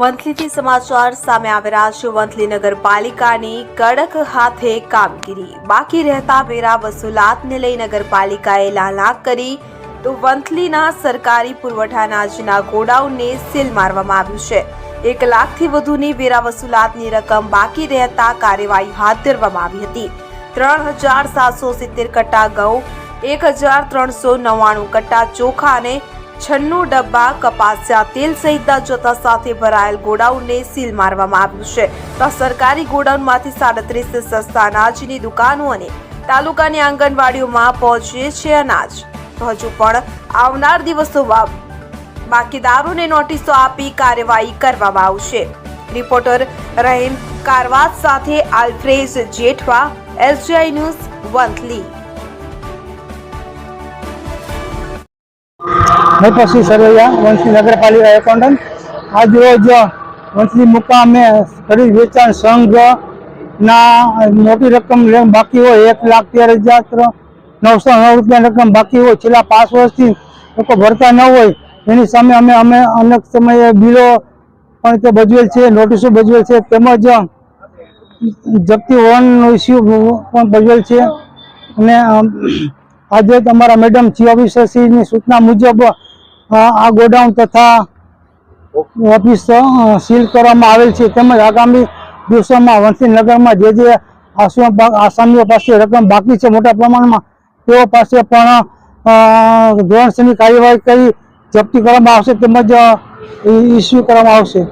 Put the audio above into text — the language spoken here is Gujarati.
વંથલીથી સમાચાર સામે આવી રહ્યા છે વંથલી નગરપાલિકાની કડક હાથે કામગીરી. બાકી રહેતા વેરા વસૂલાતને લઈ નગરપાલિકાએ લાલાક કરી તો વંથલીના સરકારી પુરવઠા અનાજના ગોડાઉનને સીલ મારવામાં આવ્યું છે. એક લાખથી વધુની વેરા વસૂલાતની રકમ બાકી રહેતા કાર્યવાહી હાથ ધરવામાં આવી હતી. ત્રણ હજાર સાતસો સિત્તેર કટ્ટા ઘઉં, એક હજાર ત્રણસો નવ્વાણું કટ્ટા ચોખા અને છન્નું ડબ્બા કપાસિયા તેલ સહિતના જથ્થા સાથે ભરાયેલ ગોડાઉનને સીલ મારવામાં આવ્યું છે. તો સરકારી ગોડાઉનમાંથી સાડત્રીસ સસ્તા અનાજની દુકાનો અને તાલુકાની આંગણવાડીઓમાં પહોંચે છે અનાજ. તો હજુ પણ આવનાર દિવસોમાં બાકીદારોને નોટિસો આપી કાર્યવાહી કરવામાં આવશે. રિપોર્ટર રહીમ કારવાત સાથે આલ્ફ્રેઝ જેઠવા, એસજીઆઈ ન્યૂઝ વંથલી. પછી સરવૈયા વંશી નગરપાલિકા એકાઉન્ટન્ટ. આજરોજ વંશી મુકામે ખરીદ વેચાણ સંઘ ના મોટી રકમ બાકી હોય એક લાખ તેર હજાર નવસો નવ રૂપિયા રકમ બાકી હોય, છેલ્લા પાંચ વર્ષથી લોકો ભરતા ન હોય. એની સામે અમે અમે અનેક સમયે બિલો પણ તે ભજવેલ છે, નોટિસો ભજવેલ છે, તેમજ જપ્તી હોવાનો ઇસ્યુ પણ ભજવેલ છે. અને આજે તમારા મેડમ ચીફ ઓફિસરશ્રીની સૂચના મુજબ આ ગોડાઉન તથા ઓફિસ સીલ કરવામાં આવેલ છે. તેમજ આગામી દિવસોમાં વંશીનગરમાં જે જે આસામ આસામીઓ પાસે રકમ બાકી છે મોટા પ્રમાણમાં, તેઓ પાસે પણ ધોરણસરની કાર્યવાહી કરી જપ્તી કરવામાં આવશે તેમજ ઇસ્યુ કરવામાં આવશે.